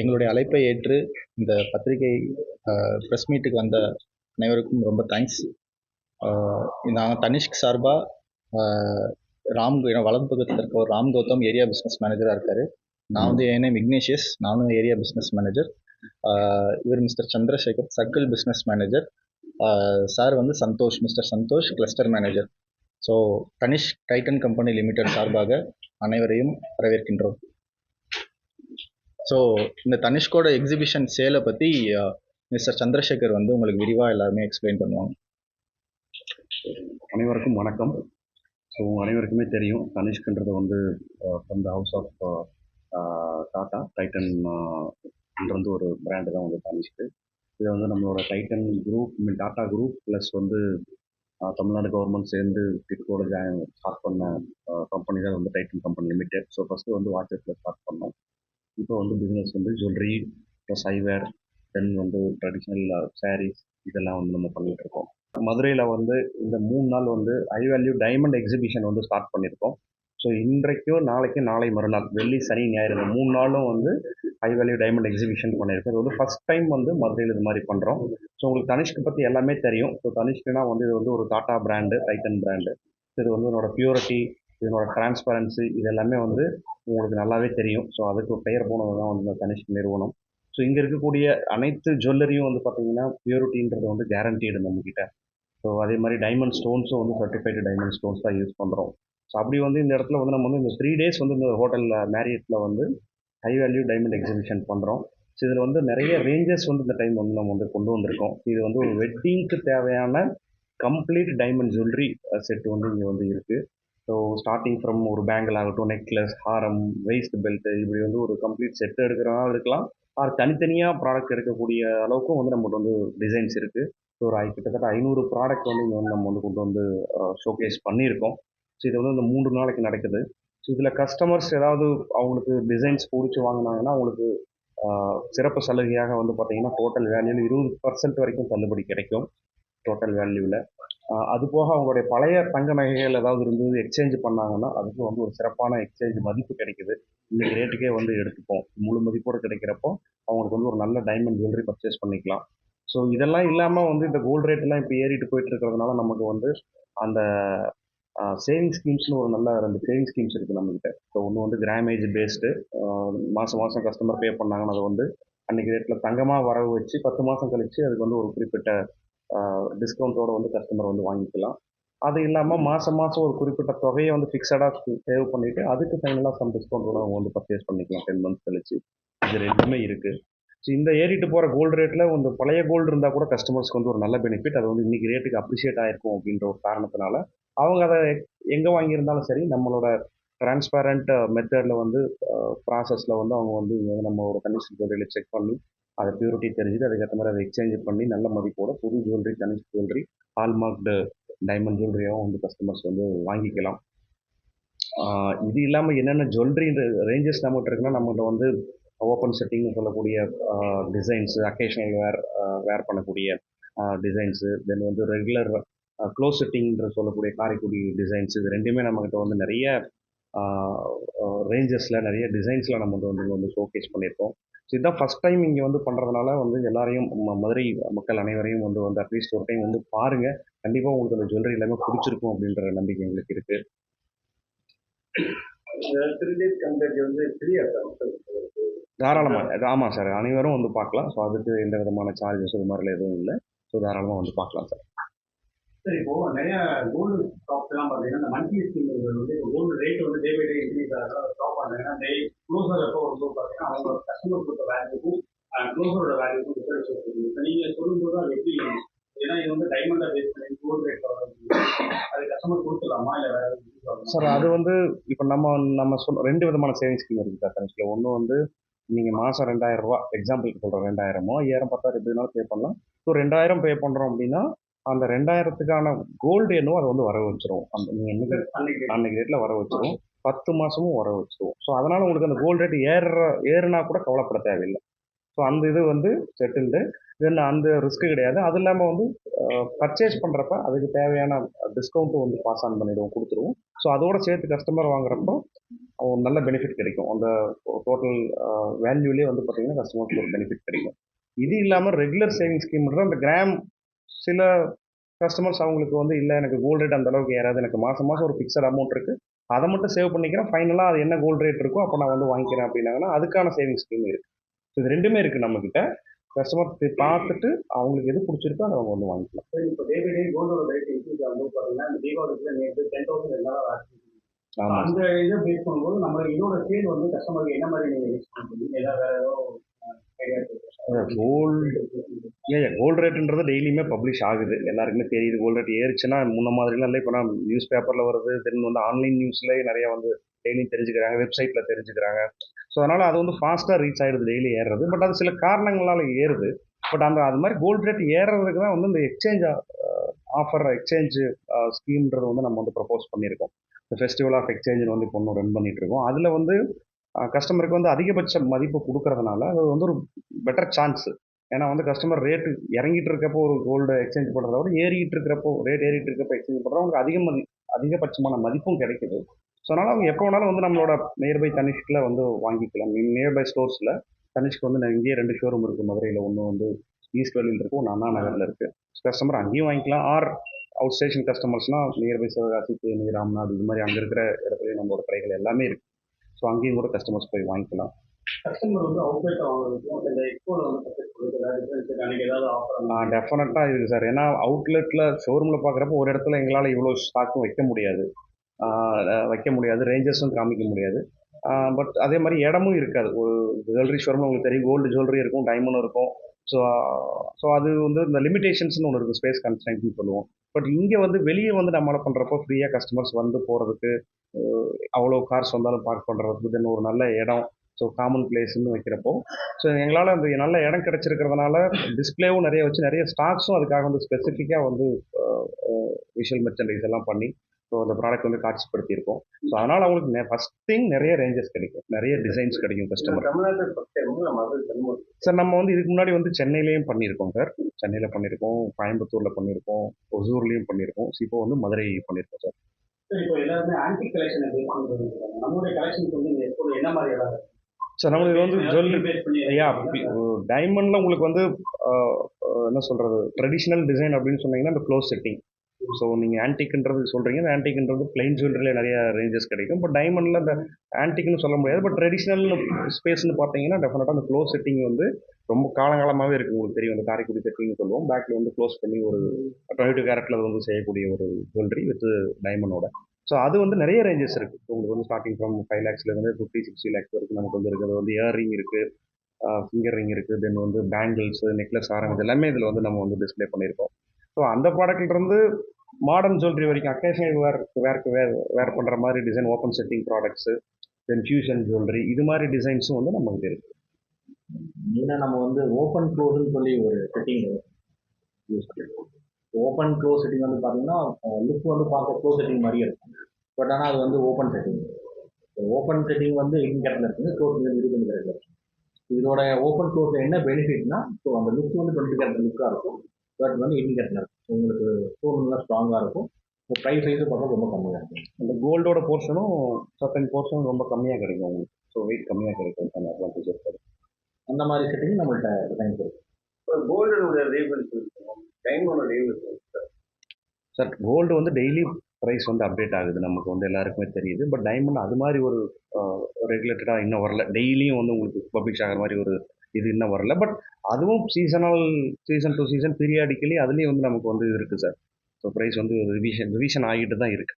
எங்களுடைய அழைப்பை ஏற்று இந்த பத்திரிகை ப்ரெஸ் மீட்டுக்கு வந்த அனைவருக்கும் ரொம்ப தேங்க்ஸ் நாங்கள் தனிஷ்க் சார்பாக ராம் என்னோட வலது பக்கத்தில் இருக்க ஒரு ராம் கௌதம் ஏரியா பிஸ்னஸ் மேனேஜராக இருக்கார். நான் வந்து என் நேம் நானும் ஏரியா பிஸ்னஸ் மேனேஜர் இவர் mister Chandrasekar circle business manager sir வந்து Santhosh mister Santhosh cluster manager so Tanishq Titan company limited சார்பாக அனைவரையும் வரவேற்கின்றோம். ஸோ இந்த தனிஷ்கோட எக்ஸிபிஷன் சேலை பற்றி மிஸ்டர் சந்திரசேகர் வந்து உங்களுக்கு விரிவாக எல்லாருமே எக்ஸ்பிளைன் பண்ணுவாங்க. அனைவருக்கும் வணக்கம். ஸோ அனைவருக்குமே தெரியும் தனிஷ்குன்றது வந்து from the house of Tata Titan வந்து ஒரு பிராண்டு தான் வந்து தனிஷ்கு இது வந்து நம்மளோட Titan group mean Tata group plus வந்து தமிழ்நாடு கவர்மெண்ட் சேர்ந்து டிட்கோட ஜாயின் ஸ்டார்ட் பண்ண கம்பெனி தான் வந்து Titan company limited so first வந்து வாட்சஸில் ஸ்டார்ட் பண்ணோம். இப்போ வந்து பிஸ்னஸ் வந்து ஜுவல்லரி ப்ளஸ் ஐவேர் தென் வந்து ட்ரெடிஷ்னல் சாரீஸ் இதெல்லாம் வந்து நம்ம பண்ணிட்டு இருக்கோம். மதுரையில் வந்து இந்த மூணு நாள் வந்து ஹை வேல்யூ டைமண்ட் எக்ஸிபிஷன் வந்து ஸ்டார்ட் பண்ணியிருக்கோம் ஸோ இன்றைக்கும் நாளைக்கு நாளை மறுநாள் வெள்ளி சனி ஞாயிறு இந்த மூணு நாளும் வந்து ஹை வேல்யூ டைமண்ட் எக்ஸிபிஷன் பண்ணியிருக்கோம் இது வந்து ஃபஸ்ட் டைம் வந்து மதுரையில் இது மாதிரி பண்ணுறோம் ஸோ உங்களுக்கு தனிஷ்க்கு பற்றி எல்லாமே தெரியும். ஸோ தனிஷ்க்குனா வந்து இது வந்து ஒரு டாட்டா பிராண்டு டைட்டன் பிராண்டு இது வந்து என்னோட பியூரிட்டி இதனோட டிரான்ஸ்பரன்சி இது எல்லாமே வந்து உங்களுக்கு நல்லாவே தெரியும். ஸோ அதுக்கு பெயர் போனது தான் வந்து இந்த தனிஷ்க் நிறுவனம். ஸோ இங்கே இருக்கக்கூடிய அனைத்து ஜுவல்லரியும் வந்து பார்த்தீங்கன்னா பியூரிட்டின்றது வந்து கேரண்டீடு நம்மக்கிட்ட ஸோ அதே மாதிரி டைமண்ட் ஸ்டோன்ஸும் வந்து சர்டிஃபைடு டைமண்ட் ஸ்டோன்ஸ் தான் யூஸ் பண்ணுறோம் ஸோ அப்படி வந்து இந்த இடத்துல வந்து நம்ம வந்து இந்த த்ரீ டேஸ் வந்து இந்த ஹோட்டலில் மேரியட்டில் வந்து ஹை வேல்யூ டைமண்ட் எக்ஸிபிஷன் பண்ணுறோம் ஸோ இதில் வந்து நிறைய ரேஞ்சஸ் வந்து இந்த டைம் வந்து நம்ம வந்து கொண்டு வந்திருக்கோம். இது வந்து ஒரு வெட்டிங்க்கு தேவையான கம்ப்ளீட் டைமண்ட் ஜுவல்லரி செட் வந்து இங்கே வந்து இருக்குது ஸோ ஸ்டார்டிங் ஃப்ரம் ஒரு பேங்கில் ஆகட்டும் நெக்லஸ் ஹாரம் வெயிஸ்ட் பெல்ட்டு இப்படி வந்து ஒரு கம்ப்ளீட் செட் எடுக்கிறனால இருக்கலாம். ஆர் தனித்தனியாக ப்ராடக்ட் எடுக்கக்கூடிய அளவுக்கும் வந்து நம்மகிட்ட வந்து டிசைன்ஸ் இருக்குது ஸோ ஒரு கிட்டத்தட்ட ஐநூறு ப்ராடக்ட் வந்து இங்கே வந்து நம்ம வந்து கொண்டு வந்து ஷோகேஸ் பண்ணியிருக்கோம். ஸோ இது வந்து இந்த மூன்று நாளைக்கு நடக்குது. ஸோ இதில் கஸ்டமர்ஸ் ஏதாவது அவங்களுக்கு டிசைன்ஸ் பிடிச்சி வாங்கினாங்கன்னா அவங்களுக்கு சிறப்பு சலுகையாக வந்து பார்த்தீங்கன்னா டோட்டல் வேல்யூவில் இருபது பர்சன்ட் வரைக்கும் தள்ளுபடி கிடைக்கும். டோட்டல் வேல்யூவில் அது போக அவங்களுடைய பழைய தங்க நகைகள் ஏதாவது இருந்தது எக்ஸ்சேஞ்ச் பண்ணாங்கன்னா அதுக்கு வந்து ஒரு சிறப்பான எக்ஸ்சேஞ்ச் மதிப்பு கிடைக்குது. இன்னைக்கு ரேட்டுக்கே வந்து எடுத்துப்போம். முழு மதிப்போடு கிடைக்கிறப்போ அவங்களுக்கு வந்து ஒரு நல்ல டைமண்ட் ஜுவல்லரி பர்ச்சேஸ் பண்ணிக்கலாம். ஸோ இதெல்லாம் இல்லாமல் வந்து இந்த கோல்டு ரேட்லாம் இப்போ ஏறிட்டு போயிட்டு இருக்கிறதுனால நமக்கு வந்து அந்த சேவிங் ஸ்கீம்ஸ்னு ஒரு நல்ல ரெண்டு சேவிங் ஸ்கீம்ஸ் இருக்குது நம்மகிட்ட. ஸோ ஒன்று வந்து கிராமேஜ் பேஸ்டு மாதம் மாதம் கஸ்டமர் பே பண்ணாங்கன்னா அதை வந்து அன்றைக்கி ரேட்டில் தங்கமாக வரவு வச்சு பத்து மாதம் கழித்து அதுக்கு வந்து ஒரு குறிப்பிட்ட டிஸ்கவுண்ட்டோட வந்து கஸ்டமர் வந்து வாங்கிக்கலாம். அது இல்லாமல் மாதம் மாதம் ஒரு குறிப்பிட்ட தொகையை வந்து ஃபிக்ஸடாக சேவ் பண்ணிவிட்டு அதுக்கு ஃபைனலாக சம் டிஸ்கவுண்ட்டோட அவங்க வந்து பர்ச்சேஸ் பண்ணிக்கலாம். டென் மந்த்ஸ் கழிச்சு. இது ரெண்டுமே இருக்குது ஸோ இந்த ஏறிட்டு போகிற கோல்டு ரேட்டில் வந்து பழைய கோல்டு இருந்தால் கூட கஸ்டமர்ஸ்க்கு வந்து ஒரு நல்ல பெனிஃபிட் அது வந்து இன்றைக்கி ரேட்டுக்கு அப்ரிஷியேட் ஆகிருக்கும் அப்படின்ற ஒரு காரணத்தினால அவங்க அதை எங்கே வாங்கியிருந்தாலும் சரி நம்மளோட டிரான்ஸ்பேரண்ட் மெத்தடில் வந்து ப்ராசஸில் வந்து அவங்க வந்து இங்கே வந்து நம்ம ஒரு கண்டிஷன் செக் பண்ணி அதை பியூரிட்டி தெரிஞ்சுட்டு அதுக்கேற்ற மாதிரி அதை எக்ஸ்சேஞ்ச் பண்ணி நல்ல மதிப்போட புது jewellery Tanishq jewellery hallmarked diamond ஜுவல்லரியாகவும் வந்து கஸ்டமர்ஸ் வந்து வாங்கிக்கலாம். இது இல்லாமல் என்னென்ன ஜுவல்லரின்ற ரேஞ்சஸ் நம்மகிட்ட இருக்குன்னா நம்மகிட்ட வந்து ஓப்பன் செட்டிங்னு சொல்லக்கூடிய டிசைன்ஸு அக்கேஷனல் வேர் வேர் பண்ணக்கூடிய டிசைன்ஸு தென் வந்து ரெகுலர் க்ளோஸ் செட்டிங்ன்ற சொல்லக்கூடிய காரைக்குடி டிசைன்ஸ் இது ரெண்டுமே நம்மகிட்ட வந்து நிறைய ரேஞ்சஸில் நிறைய டிசைன்ஸில் நம்ம வந்து வந்து வந்து ஷோகேஸ் பண்ணியிருக்கோம். ஸோ இதுதான் ஃபஸ்ட் டைம் இங்கே வந்து பண்ணுறதுனால வந்து எல்லாரையும் மதுரை மக்கள் அனைவரையும் வந்து வந்து அட்லீஸ்ட் ஒரு டைம் வந்து பாருங்கள் கண்டிப்பாக உங்களுக்கு அந்த ஜுவல்லரி எல்லாமே பிடிச்சிருக்கும் அப்படின்ற நம்பிக்கை எங்களுக்கு இருக்குது தாராளமாக ஆமாம் சார் அனைவரும் வந்து பார்க்கலாம். ஸோ அதுக்கு எந்த விதமான சார்ஜஸ் இது மாதிரிலாம் எதுவும் இல்லை. ஸோ தாராளமாக வந்து பார்க்கலாம் சார் சார் இப்போ நிறைய கோல்டு ஸ்டாக்ஸ் எல்லாம் பார்த்தீங்கன்னா இந்த மந்த்லி ஸ்கீம் வந்து கோல்டு ரேட் வந்து டே பை டே இன்க்ரீஸ் ஆகிறதா ஸ்டாப் பண்ணாங்கன்னா டே க்ளோசர் எப்போ வந்து பார்த்தீங்கன்னா அவங்க கஸ்டமர் கொடுத்த வேல்யூக்கும் க்ளோசரோட வேல்யூக்கும் டிஃபரன்ஸ் இருக்குது. இப்போ நீங்கள் சொல்லும்போது அது எப்படி ஏன்னா இது வந்து டைமண்டை பேஸ் பண்ணி கோல்டு ரேட் அது கஸ்டமர் கொடுத்துடலாமா இல்லை வேற சார் அது வந்து இப்போ நம்ம நம்ம சொல் ரெண்டு விதமான சேவிங்ஸ் ஸ்கீம் இருக்குது சார் கணக்கில். ஒன்று வந்து நீங்கள் மாதம் ரெண்டாயிரம் ரூபா எக்ஸாம்பிளுக்கு சொல்கிற ரெண்டாயிரமோ ஐயாயிரம் பத்தாயிரம் எப்படினாலும் பே பண்ணலாம். ஸோ ரெண்டாயிரம் பே பண்ணுறோம் அப்படின்னா அந்த ரெண்டாயிரத்துக்கான கோல்டு என்னவோ அதை வந்து வர வச்சிரும். அந்த நீங்கள் என்னைக்கு அன்னைக்கு ரேட்டில் வர வச்சிரும். பத்து மாதமும் வர வச்சிருவோம் ஸோ அதனால் உங்களுக்கு அந்த கோல்டு ரேட் ஏறுற ஏறுனா கூட கவலைப்பட தேவையில்லை. ஸோ அந்த இது வந்து செட்டில்டு தென் அந்த ரிஸ்க்கு கிடையாது. அது இல்லாமல் வந்து பர்ச்சேஸ் பண்ணுறப்ப அதுக்கு தேவையான டிஸ்கவுண்ட்டும் வந்து பாஸ் ஆன் பண்ணிடுவோம் கொடுத்துருவோம் ஸோ அதோட சேர்த்து கஸ்டமர் வாங்குறப்போ ஒரு நல்ல பெனிஃபிட் கிடைக்கும். அந்த டோட்டல் வேல்யூலேயே வந்து பார்த்தீங்கன்னா கஸ்டமருக்கு ஒரு பெனிஃபிட் கிடைக்கும். இது இல்லாமல் ரெகுலர் சேவிங் ஸ்கீம்ன்ற அந்த கிராம் சில கஸ்டமர்ஸ் அவங்களுக்கு வந்து இல்லை எனக்கு கோல்டு ரேட் அந்த அளவுக்கு ஏறாது. எனக்கு மாதம் மாதம் ஒரு ஃபிக்ஸட் அமௌண்ட் இருக்குது அதை மட்டும் சேவ் பண்ணிக்கிறேன். ஃபைனலாக அது என்ன கோல்டு ரேட் இருக்கோ அப்போ நான் வந்து வாங்கிக்கிறேன். அப்படின்னாங்கன்னா அதுக்கான சேவிங் ஸ்கீம் இருக்குது ஸோ இது ரெண்டுமே இருக்குது நம்மக்கிட்ட கஸ்டமர் பார்த்துட்டு அவங்களுக்கு எது பிடிச்சிருக்கோ அதை அவங்க வந்து வாங்கிக்கலாம். இப்போ டே பை டே கோல்டோட ரேட் இன்க்ரீஸ் ஆகும்போது பார்த்தீங்கன்னா இந்த தீபாவளிக்குள்ள நேற்று டென் தௌசண்ட் இருந்தாலும் அந்த இதை பேஸ் பண்ணும்போது நம்ம இதோட சேல் வந்து கஸ்டமருக்கு என்ன மாதிரி நீங்கள் யூஸ் பண்ணுறீங்க ஏதாவது வேற ஏதோ கோல்டு ஏன் கோல்டு ரேட்டுன்றது டெய்லியுமே பப்ளிஷ் ஆகுது. எல்லாருக்குமே தெரியுது கோல்டு ரேட் ஏறிச்சுன்னா முன்ன மாதிரிலாம் இல்லை. இப்போ நான் நியூஸ் பேப்பரில் வருது தென் வந்து ஆன்லைன் நியூஸ்லேயே நிறைய வந்து டெய்லியும் தெரிஞ்சுக்கிறாங்க வெப்சைட்டில் தெரிஞ்சுக்கிறாங்க. ஸோ அதனால் அது வந்து ஃபாஸ்ட்டாக ரீச் ஆகிடுது டெய்லி ஏறுறது. பட் அது சில காரணங்களால் ஏறுது. பட் அந்த அது மாதிரி கோல்டு ரேட் ஏறுறதுக்கு தான் வந்து இந்த எக்ஸ்சேஞ்ச் ஆஃபர் எக்ஸ்சேஞ்ச் ஸ்கீம்ன்றது வந்து நம்ம வந்து ப்ரப்போஸ் பண்ணியிருக்கோம். ஃபெஸ்டிவல் ஆஃப் எக்ஸ்சேஞ்ச் வந்து இப்போ ஒன்று ரன் பண்ணிட்டு இருக்கோம். அதில் வந்து கஸ்டமருக்கு வந்து அதிகபட்ச மதிப்பு கொடுக்கறதுனால அது வந்து ஒரு பெட்டர் சான்ஸ் ஏன்னா வந்து கஸ்டமர் ரேட்டு இறங்கிட்டு இருக்கப்போ ஒரு கோல்டு எக்ஸ்சேஞ்ச் பண்ணுறத விட ஏறிட்டு இருக்கிறப்போ ரேட் ஏறிட்டு இருக்கப்போ எக்ஸ்சேஞ்ச் பண்ணுறோம் அவங்களுக்கு அதிக மதி அதிகபட்சமான மதிப்பும் கிடைக்குது. ஸோ அதனால் அவங்க எப்போ வேணாலும் வந்து நம்மளோட நியர்பை தனிஷ்கில் வந்து வாங்கிக்கலாம். நியர்பை ஸ்டோர்ஸில் தனிஷ்க்கு வந்து நான் இங்கேயே ரெண்டு ஷோரூம் இருக்குது மதுரையில் ஒன்று வந்து ஈஸ்ட் வேலியில் இருக்குது ஒன்று அண்ணா நகரில் இருக்குது கஸ்டமர் அங்கேயும் வாங்கிக்கலாம். ஆர் அவுட் ஸ்டேஷன் கஸ்டமர்ஸ்னால் நியர்பை சிவகாசி தேனி ராம்நாத் இது மாதிரி அங்கே இருக்கிற இடத்துலயும் நம்மளோட கடைகள் எல்லாமே இருக்குது ஸோ அங்கேயும் கூட கஸ்டமர்ஸ் போய் வாங்கிக்கலாம். கஸ்டமர் வந்து அவுட்லெட் வாங்குறதுக்கும் இந்த எக்ஸ்போல வந்து டெஃபினட்டாக இருக்குது சார். ஏன்னா அவுட்லெட்டில் ஷோரூமில் பார்க்குறப்போ ஒரு இடத்துல எங்களால் இவ்வளோ ஸ்டாக்கும் வைக்க முடியாது. வைக்க முடியாது. ரேஞ்சஸும் காமிக்க முடியாது. பட் அதே மாதிரி இடமும் இருக்காது. ஒரு ஜுவல்லரி ஷோரூம் உங்களுக்கு தெரியும். கோல்டு ஜுவல்லரி இருக்கும் டைமண்டும் இருக்கும். ஸோ ஸோ அது வந்து இந்த லிமிடேஷன்ஸ்னு ஒன்று இருக்குது ஸ்பேஸ் கன்ஸ்டன்ட்னு சொல்லுவோம். பட் இங்கே வந்து வெளியே வந்து நம்மளை பண்ணுறப்போ ஃப்ரீயாக கஸ்டமர்ஸ் வந்து போகிறதுக்கு அவ்வளோ கார்ஸ் வந்தாலும் பார்க் பண்ணுறதுக்கு தென் ஒரு நல்ல இடம். ஸோ காமன் பிளேஸ்ன்னு வைக்கிறப்போ ஸோ எங்களால் அந்த நல்ல இடம் கிடச்சிருக்கிறதுனால டிஸ்பிளேவும் நிறைய வச்சு நிறைய ஸ்டாக்ஸும் அதுக்காக வந்து ஸ்பெசிஃபிக்காக வந்து விஷுவல் மெர்ச்சன்டைஸ் எல்லாம் பண்ணி ஸோ அந்த ப்ராடக்ட் வந்து காட்சிப்படுத்தியிருக்கோம். ஸோ அதனால் அவங்களுக்கு ஃபஸ்ட் திங் நிறைய ரேஞ்சஸ் கிடைக்கும். நிறைய டிசைன்ஸ் கிடைக்கும் கஸ்டமர் சார் நம்ம வந்து இதுக்கு முன்னாடி வந்து சென்னையிலையும் பண்ணியிருக்கோம் சார் சென்னையில் பண்ணியிருக்கோம் கோயம்புத்தூரில் பண்ணியிருக்கோம் ஒசூர்லேயும் பண்ணியிருக்கோம். இப்போ வந்து மதுரை பண்ணியிருக்கோம் சார் சரி நம்மளுக்கு வந்து ஜுவல்லரி ஐயா டைமண்டில் உங்களுக்கு வந்து என்ன சொல்கிறது ட்ரெடிஷ்னல் டிசைன் அப்படின்னு சொன்னீங்கன்னா இந்த க்ளோஸ் செட்டிங் ஸோ நீங்கள் ஆன்டிக்ன்றது சொல்கிறீங்க இந்த ஆன்டிக்ன்றது பிளைன் ஜுவல்லரியில் நிறைய ரேஞ்சஸ் கிடைக்கும். பட் டைமண்டில் அந்த ஆன்டிக்னு சொல்ல முடியாது. பட் ட்ரெடிஷ்னல் ஸ்பேஸ்னு பார்த்தீங்கன்னா டெஃபினட்டாக அந்த க்ளோஸ் செட்டிங் வந்து ரொம்ப காலங்காலமாகவே இருக்குது உங்களுக்கு தெரியும். அந்த காரைக்குடி செட்டிங்னு சொல்லுவோம். பேக்கில் வந்து க்ளோஸ் பண்ணி ஒரு டுவெண்ட்டி டூ கேரட்டில் வந்து செய்யக்கூடிய ஒரு ஜுவல்லரி வித் டைமண்டோட ஸோ அது வந்து நிறைய ரேஞ்சஸ் இருக்குது உங்களுக்கு வந்து ஸ்டார்டிங் ஃப்ரம் ஃபைவ் லேக்ஸ்லேருந்து ஃபிஃப்டி சிக்ஸ்டி லேக்ஸ் வரைக்கும் நமக்கு வந்து இருக்குது வந்து இயர்ரிங் இருக்குது ஃபிங்கர் ரிங் இருக்குது தென் வந்து பேங்கிள்ஸ் நெக்லஸ் ஆரம் இது எல்லாமே இதில் வந்து நம்ம வந்து டிஸ்ப்ளே பண்ணியிருக்கோம். ஸோ அந்த ப்ராடக்ட்லேருந்து மாடர்ன் ஜுவல்லரி வரைக்கும் occasional wear wear wear wear பண்ணுற மாதிரி design open setting products then fusion jewellery இது மாதிரி டிசைன்ஸும் வந்து நம்மகிட்ட இருக்குது மெயினாக நம்ம வந்து ஓப்பன் க்ளோஸ்ன்னு சொல்லி ஒரு செட்டிங் யூஸ் பண்ணிருக்கோம். ஓப்பன் க்ளோஸ் செட்டிங் வந்து பார்த்தீங்கன்னா லுக் வந்து பார்க்க க்ளோஸ் செட்டிங் மாதிரியே இருக்கும். பட் ஆனால் அது வந்து ஓப்பன் செட்டிங் ஓப்பன் செட்டிங் வந்து எயிட்டின் கேரட்டில் இருக்குது க்ளோஸ் வந்து இது பண்ணி இதோட ஓப்பன் க்ளோஸில் என்ன பெனிஃபிட்னா ஸோ அந்த லுக் வந்து டுவெண்ட்டி கேரட் லுக்காக இருக்கும். பட் வந்து இருக்கும். உங்களுக்கு ஸ்டோன் நல்லா ஸ்ட்ராங்காக இருக்கும். ப்ரைஸ் வைஸும் பார்த்தா ரொம்ப கம்மியாக இருக்கும். அந்த கோல்டோட போர்ஷனும் சர்டன் போர்ஷனும் ரொம்ப கம்மியாக கிடைக்கும் உங்களுக்கு. ஸோ வெயிட் கம்மியாக கிடைக்கும். அந்த அட்வான்டேஜ் இருக்காது அந்த மாதிரி செட்டிங் நம்மள்ட்ட டிசைன்ஸ் இருக்குது இப்போ கோல்டனோட இருக்கும் டைமோட ரேவல்ஸ் சார் கோல்டு வந்து டெய்லி ப்ரைஸ் வந்து அப்டேட் ஆகுது. நமக்கு வந்து எல்லாருக்குமே தெரியுது. பட் டைமண்ட் அது மாதிரி ஒரு ரெகுலேட்டடாக இன்னும் வரல. டெய்லியும் வந்து உங்களுக்கு பப்ளிஷ் ஆகிற மாதிரி ஒரு இது இன்னும் வரல. பட் அதுவும் seasonal season to season periodically அதுலேயும் வந்து நமக்கு வந்து இருக்குது சார் ஸோ ப்ரைஸ் வந்து ரிவிஷன் ரிவிஷன் ஆகிட்டு தான் இருக்குது